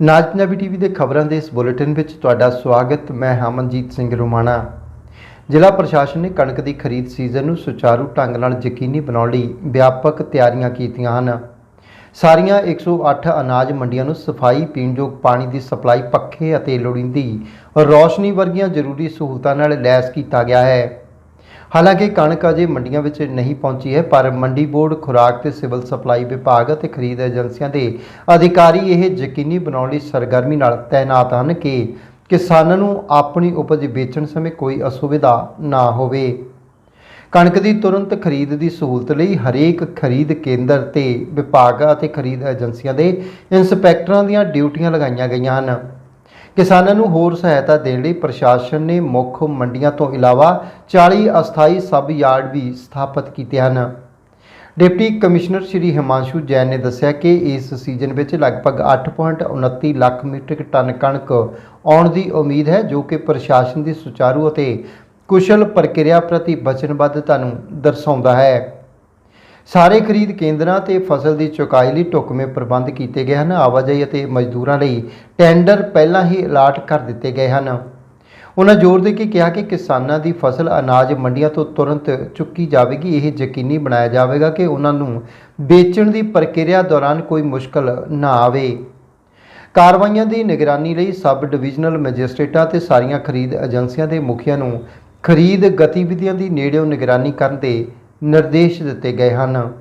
ਨਾਜ Punjabi TV ਦੇ ਖਬਰਾਂ ਦੇ ਇਸ ਬੁਲੇਟਿਨ ਵਿੱਚ ਤੁਹਾਡਾ ਸਵਾਗਤ, ਮੈਂ ਹਮਨਜੀਤ ਸਿੰਘ ਰੋਮਾਣਾ। ਜ਼ਿਲ੍ਹਾ ਪ੍ਰਸ਼ਾਸਨ ਨੇ ਕਣਕ ਦੀ ਖਰੀਦ ਸੀਜ਼ਨ ਨੂੰ ਸੁਚਾਰੂ ਢੰਗ ਨਾਲ ਯਕੀਨੀ ਬਣਾਉਣ ਲਈ ਵਿਆਪਕ ਤਿਆਰੀਆਂ ਕੀਤੀਆਂ ਹਨ। ਸਾਰੀਆਂ 108 ਅਨਾਜ ਮੰਡੀਆਂ ਨੂੰ ਸਫ਼ਾਈ ਪੀਣਯੋਗ ਪਾਣੀ ਦੀ ਸਪਲਾਈ ਪੱਖੇ ਅਤੇ ਲੋੜੀਂਦੀ ਰੌਸ਼ਨੀ ਵਰਗੀਆਂ ਜ਼ਰੂਰੀ ਸਹੂਲਤਾਂ ਨਾਲ ਲੈਸ ਕੀਤਾ ਗਿਆ ਹੈ। ਹਾਲਾਂਕਿ ਕਣਕ ਅਜੇ ਮੰਡੀਆਂ ਵਿੱਚ ਨਹੀਂ ਪਹੁੰਚੀ ਹੈ, ਪਰ ਮੰਡੀ ਬੋਰਡ, ਖੁਰਾਕ ਤੇ ਸਿਵਲ ਸਪਲਾਈ ਵਿਭਾਗ ਅਤੇ ਖਰੀਦ ਏਜੰਸੀਆਂ ਦੇ ਅਧਿਕਾਰੀ ਇਹ ਯਕੀਨੀ ਬਣਾਉਣ ਲਈ ਸਰਗਰਮੀ ਨਾਲ ਤਾਇਨਾਤ ਹਨ ਕਿ ਕਿਸਾਨਾਂ ਨੂੰ ਆਪਣੀ ਉਪਜ ਵੇਚਣ ਸਮੇਂ ਕੋਈ ਅਸੁਵਿਧਾ ਨਾ ਹੋਵੇ। ਕਣਕ ਦੀ ਤੁਰੰਤ ਖਰੀਦ ਦੀ ਸਹੂਲਤ ਲਈ ਹਰੇਕ ਖਰੀਦ ਕੇਂਦਰ ਤੇ ਵਿਭਾਗ ਅਤੇ ਖਰੀਦ ਏਜੰਸੀਆਂ ਦੇ ਇੰਸਪੈਕਟਰਾਂ ਦੀਆਂ ਡਿਊਟੀਆਂ ਲਗਾਈਆਂ ਗਈਆਂ ਹਨ। ਕਿਸਾਨਾਂ ਨੂੰ ਹੋਰ ਸਹਾਇਤਾ ਦੇਣ ਲਈ ਪ੍ਰਸ਼ਾਸਨ ਨੇ ਮੁੱਖ ਮੰਡੀਆਂ ਤੋਂ ਇਲਾਵਾ 40 ਅਸਥਾਈ ਸਬ ਯਾਰਡ ਵੀ ਸਥਾਪਿਤ ਕੀਤੇ ਹਨ। ਡਿਪਟੀ ਕਮਿਸ਼ਨਰ ਸ਼੍ਰੀ ਹਿਮਾਂਸ਼ੂ ਜੈਨ ਨੇ ਦੱਸਿਆ ਕਿ ਇਸ ਸੀਜ਼ਨ ਵਿੱਚ ਲਗਭਗ 8.29 ਲੱਖ ਮੀਟ੍ਰਿਕ ਟਨ ਕਣਕ ਆਉਣ ਦੀ ਉਮੀਦ ਹੈ, ਜੋ ਕਿ ਪ੍ਰਸ਼ਾਸਨ ਦੀ ਸੁਚਾਰੂ ਅਤੇ ਕੁਸ਼ਲ ਪ੍ਰਕਿਰਿਆ ਪ੍ਰਤੀ ਵਚਨਬੱਧਤਾ ਨੂੰ ਦਰਸਾਉਂਦਾ ਹੈ। ਸਾਰੇ ਖਰੀਦ ਕੇਂਦਰਾਂ ਤੇ ਫਸਲ ਦੀ ਚੁਕਾਈ ਲਈ ਢੁਕਵੇਂ ਪ੍ਰਬੰਧ ਕੀਤੇ ਗਏ ਹਨ, ਆਵਾਜਾਈ ਅਤੇ ਮਜ਼ਦੂਰਾਂ ਲਈ ਟੈਂਡਰ ਪਹਿਲਾਂ ਹੀ ਅਲਾਟ ਕਰ ਦਿੱਤੇ ਗਏ ਹਨ। ਉਹਨਾਂ ਜ਼ੋਰ ਦੇ ਕੇ ਕਿਹਾ ਕਿ ਕਿਸਾਨਾਂ ਦੀ ਫਸਲ ਅਨਾਜ ਮੰਡੀਆਂ ਤੋਂ ਤੁਰੰਤ ਚੁੱਕੀ ਜਾਵੇਗੀ। ਇਹ ਯਕੀਨੀ ਬਣਾਇਆ ਜਾਵੇਗਾ ਕਿ ਉਹਨਾਂ ਨੂੰ ਵੇਚਣ ਦੀ ਪ੍ਰਕਿਰਿਆ ਦੌਰਾਨ ਕੋਈ ਮੁਸ਼ਕਲ ਨਾ ਆਵੇ। ਕਾਰਵਾਈਆਂ ਦੀ ਨਿਗਰਾਨੀ ਲਈ ਸਬ ਡਿਵੀਜ਼ਨਲ ਮੈਜਿਸਟ੍ਰੇਟਾਂ ਤੇ ਸਾਰੀਆਂ ਖਰੀਦ ਏਜੰਸੀਆਂ ਦੇ ਮੁਖੀਆਂ ਨੂੰ ਖਰੀਦ ਗਤੀਵਿਧੀਆਂ ਦੀ ਨੇੜਿਓਂ ਨਿਗਰਾਨੀ ਕਰਨ ਦੇ ਨਿਰਦੇਸ਼ ਦਿੱਤੇ ਗਏ ਹਨ।